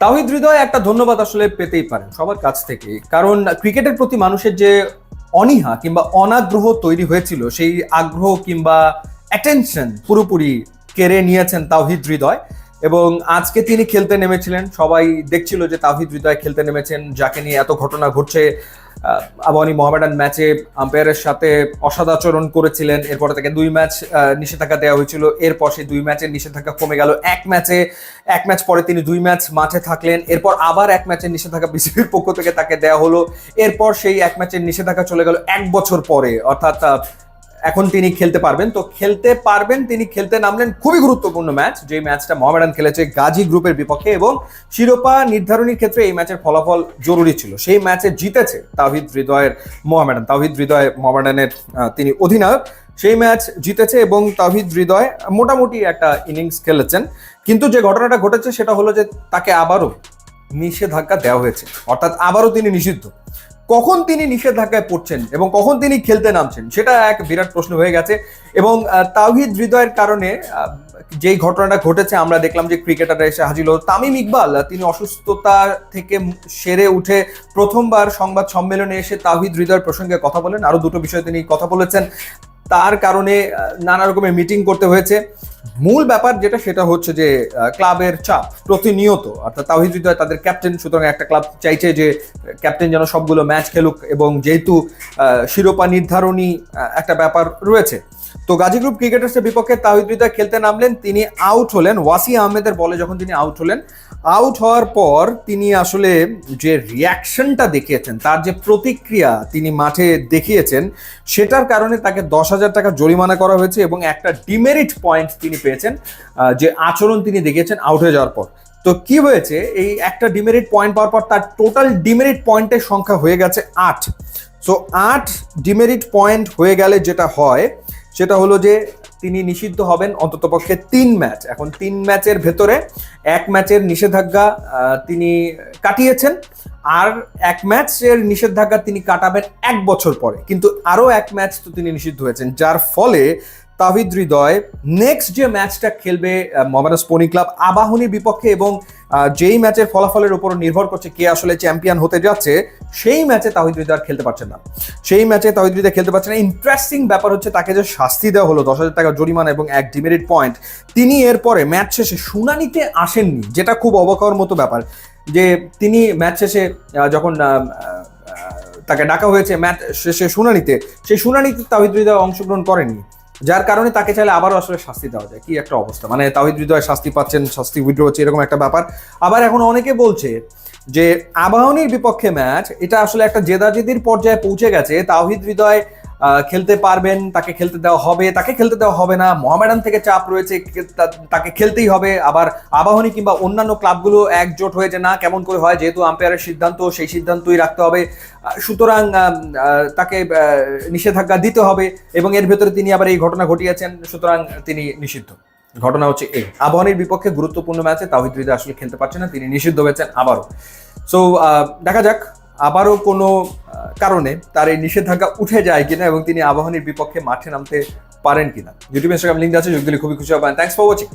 তাহিদ হৃদয় একটা ধন্যবাদ আসলে পেতেই পারেন সবার কাছ থেকে। কারণ ক্রিকেটের প্রতি মানুষের যে অনীহা কিংবা অনাগ্রহ তৈরি হয়েছিল, সেই আগ্রহ কিংবা অ্যাটেনশন পুরোপুরি কেড়ে নিয়েছেন তাওহিদ হৃদয়। এবং আজকে তিনি খেলতে নেমেছিলেন। সবাই দেখছিল যে তাহিদ হৃদয় খেলতে নেমেছেন, যাকে নিয়ে এত ঘটনা ঘটছে। আবাহনী মোহামেডান ম্যাচে আম্পায়ারের সাথে অসদাচরণ করেছিলেন। এরপরে তাকে দুই ম্যাচ নিষেধাজ্ঞা দেওয়া হয়েছিল। এরপর সেই দুই ম্যাচের নিষেধাজ্ঞা কমে গেল এক ম্যাচে। এক ম্যাচ পরে তিনি দুই ম্যাচ মাঠে থাকলেন। এরপর আবার এক ম্যাচের নিষেধাজ্ঞা বিসিবির পক্ষ থেকে তাকে দেওয়া হলো। এরপর সেই এক ম্যাচের নিষেধাজ্ঞা চলে গেল এক বছর পরে। অর্থাৎ এখন তিনি খেলতে পারবেন। তো খেলতে পারবেন, তিনি খেলতে নামলেন খুবই গুরুত্বপূর্ণ ম্যাচ যে ম্যাচটা মহামেডান খেলেছে গাজী গ্রুপের বিপক্ষে এবং শিরোপা নির্ধারণীর ক্ষেত্রে এই ম্যাচের ফলাফল জরুরি ছিল। সেই ম্যাচে জিতেছে তাহিদ হৃদয়ের মহামেডান তাহিদ হৃদয় মহামেডানের তিনি অধিনায়ক। সেই ম্যাচ জিতেছে এবং তাহিদ হৃদয় মোটামুটি একটা ইনিংস খেলেছেন। কিন্তু যে ঘটনাটা ঘটেছে সেটা হলো যে তাকে আবারও নিষেধাজ্ঞা দেওয়া হয়েছে। অর্থাৎ আবারও তিনি নিষিদ্ধ। কখন তিনি নিষেধাজ্ঞায় পড়ছেন এবং কখন তিনি খেলতে নামছেন, সেটা এক বিরাট প্রশ্ন হয়ে গেছে এবং তাওহিদ হৃদয়ের কারণে যেই ঘটনাটা ঘটেছে, আমরা দেখলাম যে ক্রিকেটাররা এসে হাজির হলো। তামিম ইকবাল, তিনি অসুস্থতা থেকে সেরে উঠে প্রথমবার সংবাদ সম্মেলনে এসে তাওহিদ হৃদয়ের প্রসঙ্গে কথা বলেন। আরও দুটো বিষয়ে তিনি কথা বলেছেন। তার কারণে নানা রকমের মিটিং করতে হয়েছে। মূল ব্যাপার যেটা, সেটা হচ্ছে যে ক্লাবের চাপ প্রতিনিয়ত। অর্থাৎ তাহিদ হৃদয় তাদের ক্যাপ্টেন সুতরাং একটা ক্লাব চাইছে যে ক্যাপ্টেন যেন সবগুলো ম্যাচ খেলুক এবং যেহেতু শিরোপা নির্ধারণী একটা ব্যাপার রয়েছে। তো গাজী গ্রুপ ক্রিকেটার্সের বিপক্ষে তাহিদ হৃদয় খেলতে নামলেন, তিনি আউট হলেন। ওয়াসি আহমেদের বলে যখন তিনি আউট হলেন আউট হওয়ার পর তিনি আসলে যে রিয়াকশনটা দেখিয়েছেন, তার যে প্রতিক্রিয়া তিনি মাঠে দেখিয়েছেন, সেটার কারণে তাকে দশ হাজার টাকা জরিমানা করা হয়েছে এবং একটা ডিমেরিট পয়েন্ট তিনি পেয়েছেন যে আচরণ তিনি দেখিয়েছেন আউট হয়ে যাওয়ার পর। তো কি হয়েছে, এই একটা ডিমেরিট পয়েন্ট পাওয়ার পর তার টোটাল ডিমেরিট পয়েন্টের সংখ্যা হয়ে গেছে আট। সো আট ডিমেরিট পয়েন্ট হয়ে গেলে যেটা হয় সেটা হলো যে তিনি নিষিদ্ধ হবেন অন্ততপক্ষে তিন ম্যাচ। এখন তিন ম্যাচের ভেতরে এক ম্যাচের নিষেধাজ্ঞা তিনি কাটিয়েছেন, আর এক ম্যাচের নিষেধাজ্ঞা তিনি কাটাবেন এক বছর পরে। কিন্তু আরও এক ম্যাচ তো তিনি নিষিদ্ধ হয়েছেন, যার ফলে তাহিদ হৃদয় নেক্সট যে ম্যাচটা খেলবে মোহামেডান স্পোর্টিং ক্লাব আবাহনীর বিপক্ষে এবং যেই ম্যাচের ফলাফলের উপর নির্ভর করছে কে আসলে চ্যাম্পিয়ন হতে যাচ্ছে, সেই ম্যাচে তাহিদ আর খেলতে পারছেন না। সেই ম্যাচে তাহিদ খেলতে পারছেন না। ইন্টারেস্টিং ব্যাপার হচ্ছে তাকে যে শাস্তি দেওয়া হলো, দশ হাজার টাকা জরিমানা এবং এক ডিমেরিট পয়েন্ট তিনি এরপরে ম্যাচ শেষে শুনানিতে আসেননি, যেটা খুব অবাক হওয়ার মতো ব্যাপার। যে তিনি ম্যাচ শেষে যখন তাকে ডাকা হয়েছে ম্যাচ শেষে শুনানিতে, সেই শুনানিতে তাহিদ অংশগ্রহণ করেননি। যার কারণে তাকে চাইলে আবারও আসলে শাস্তি দেওয়া যায়। কি একটা অবস্থা। মানে তাহিদ হৃদয় শাস্তি পাচ্ছেন, শাস্তি উইড্রো হচ্ছে, এরকম একটা ব্যাপার। আবার এখন অনেকে বলছে যে, আবাহনীর বিপক্ষে ম্যাচ এটা আসলে একটা জেদাজেদির পর্যায়ে পৌঁছে গেছে। তাহিদ হৃদয় খেলতে পারবেন, তাকে খেলতে দেওয়া হবে, তাকে খেলতে দেওয়া হবে না। মহামেডান থেকে চাপ রয়েছে তাকে খেলতেই হবে। আবার আবাহনী কিংবা অন্যান্য ক্লাবগুলো একজোট হয়েছে না, কেমন করে হয়, যেহেতু আম্পায়ারের সিদ্ধান্ত, সেই সিদ্ধান্তই রাখতে হবে। সুতরাং তাকে নিষেধাজ্ঞা দিতে হবে এবং এর ভেতরে তিনি আবার এই ঘটনা ঘটিয়েছেন, সুতরাং তিনি নিষিদ্ধ। ঘটনা হচ্ছে এই। আবাহনীর বিপক্ষে গুরুত্বপূর্ণ ম্যাচে তাহিদ হৃদয় আসলে খেলতে পারছে না, তিনি নিষিদ্ধ হয়েছেন আবারও। সো দেখা যাক আবারও কোনো কারণে তার এই নিষেধাজ্ঞা উঠে যায় কিনা এবং তিনি আবাহনীর বিপক্ষে মাঠে নামতে পারেন কিনা। ইউটিউব ইনস্টাগ্রাম লিঙ্ক আছে, যোগ দিলে খুবই খুশি হবেন। Thanks for watching